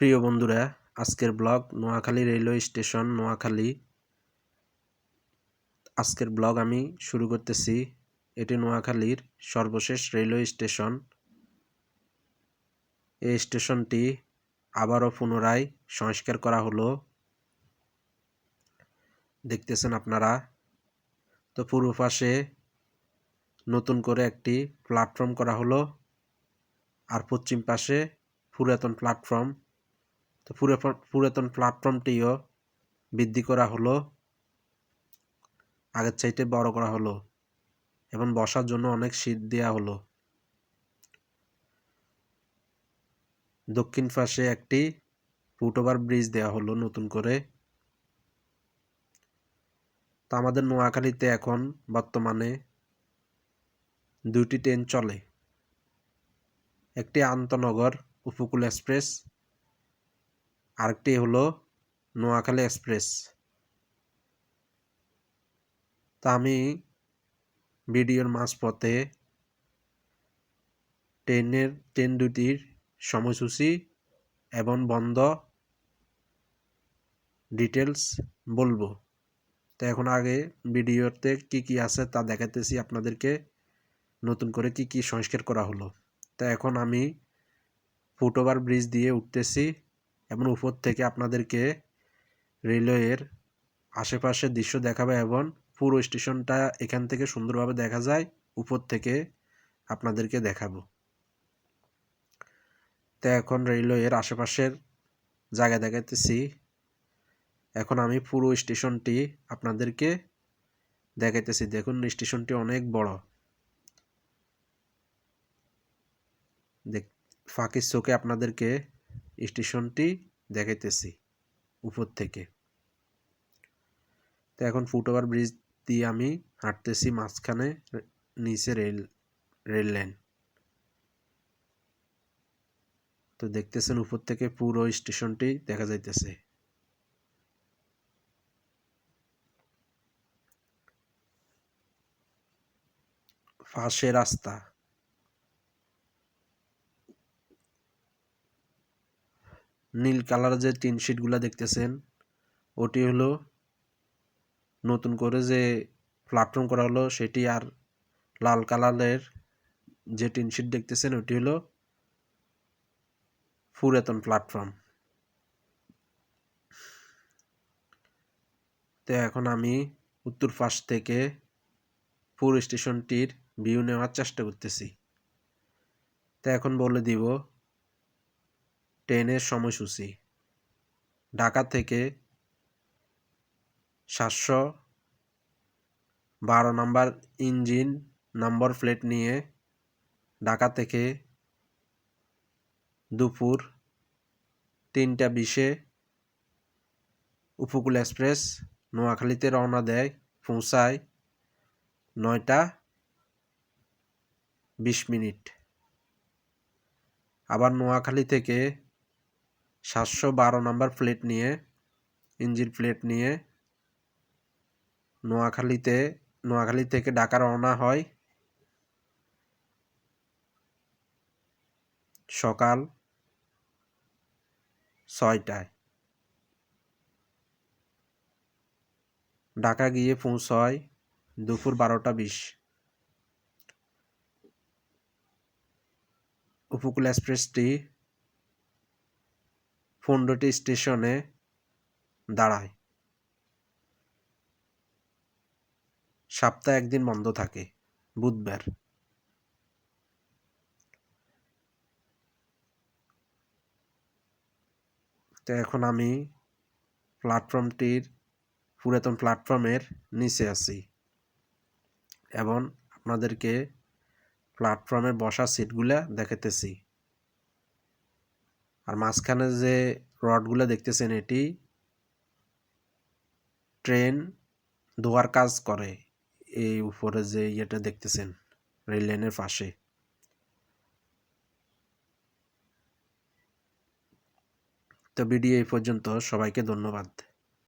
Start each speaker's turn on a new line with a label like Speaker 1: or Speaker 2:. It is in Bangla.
Speaker 1: প্রিয় বন্ধুরা, আজকের blog Noakhali railway station, Noakhali. আজকের ব্লগ আমি শুরু করতেছি। এটি নোয়াখালীর সর্বশেষ রেলওয়ে স্টেশন। এই স্টেশনটি আবারও পুনরায় সংস্কার করা হলো। দেখতেছেন আপনারা? তো পূর্ব পাশে নতুন করে একটি প্ল্যাটফর্ম করা হলো। আর পশ্চিম পাশে পুরাতন প্ল্যাটফর্ম। তো পুরাতন প্ল্যাটফর্মটিও বৃদ্ধি করা হলো, আগের চাইতে বড় করা হলো এবং বসার জন্য অনেক শীত দেওয়া হলো। দক্ষিণ পাশে একটি ফুটওভার ব্রিজ দেওয়া হলো নতুন করে। তো আমাদের নোয়াখালীতে এখন বর্তমানে দুটি ট্রেন চলে। একটি আন্তনগর উপকূল এক্সপ্রেস আরেকটি হলো নোয়াখালী এক্সপ্রেস। তা আমি ভিডিওর মাঝপথে ট্রেনের, ট্রেন দুটির সময়সূচি এবং বন্ধ ডিটেলস বলব। তো এখন আগে ভিডিওতে কি কি আছে তা দেখাতেছি আপনাদেরকে। নতুন করে কি কি সংস্কার করা হলো। তো এখন আমি ফুটওভার ব্রিজ দিয়ে উঠতেছি। এবং উপর থেকে আপনাদেরকে রেলওয়ের আশেপাশের দৃশ্য দেখাবে এবং পুরো স্টেশনটা এখান থেকে সুন্দরভাবে দেখা যায়, উপর থেকে আপনাদেরকে দেখাবো। তো এখন রেলওয়ের আশেপাশের জায়গা দেখাতেছি এখন আমি পুরো স্টেশনটি আপনাদেরকে দেখাইতেছি। দেখুন, স্টেশনটি অনেক বড়। দেখ, ফাঁকির চোখে আপনাদেরকে স্টেশনটি দেখাইতেছি উপর থেকে। তো এখন ফুটওভার ব্রিজ দিয়ে আমি হাঁটতেছি মাঝখানে নিচে রেল রেল লাইন। তো দেখতেছেন উপর থেকে পুরো স্টেশনটি দেখা যাইতেছে। পাশে রাস্তা। নীল কালার যে টিন শিটগুলো দেখতেছেন, ওটি হলো নতুন করে যে প্ল্যাটফর্ম করা হলো, সেটি আর লাল কালারের যে টিন শিট দেখতেছেন, ওটি হলো পুরাতন প্ল্যাটফর্ম তো এখন আমি উত্তর পাশ থেকে পুরো স্টেশনটির ভিউ নেওয়ার চেষ্টা করতেছি। তো এখন বলে দিব ট্রেনের সময়সূচি। ঢাকা থেকে সাতশো বারো নম্বর ইঞ্জিন নম্বর প্লেট নিয়ে ঢাকা থেকে দুপুর তিনটা বিশে উপকূল এক্সপ্রেস নোয়াখালীতে রওনা দেয়, পৌঁছায় নয়টা বিশ মিনিট। আবার নোয়াখালী থেকে সাতশো বারো নম্বর প্লেট নিয়ে, ইঞ্জিন প্লেট নিয়ে নোয়াখালীতে, নোয়াখালী থেকে ঢাকা রওনা হয়। সকাল ছয়টায়। ঢাকা গিয়ে পৌঁছয় দুপুর বারোটা বিশ। উপকূল এক্সপ্রেসটি পনেরোটি স্টেশনে দাঁড়ায়। সপ্তাহে একদিন বন্ধ থাকে, বুধবার। তো এখন আমি প্ল্যাটফর্মটির, পুরাতন প্ল্যাটফর্মের নিচে আছি এবং আপনাদেরকে প্ল্যাটফর্মে বসার সিটগুলা দেখাতেছি আর মাঝখানে যে রডগুলো দেখতেছেন এটি, ট্রেন ধোয়ার কাজ করে এই উপরে যে ইয়েটা দেখতেছেন, রেল লাইনের পাশে। তো ভিডিও এই পর্যন্ত, সবাইকে ধন্যবাদ।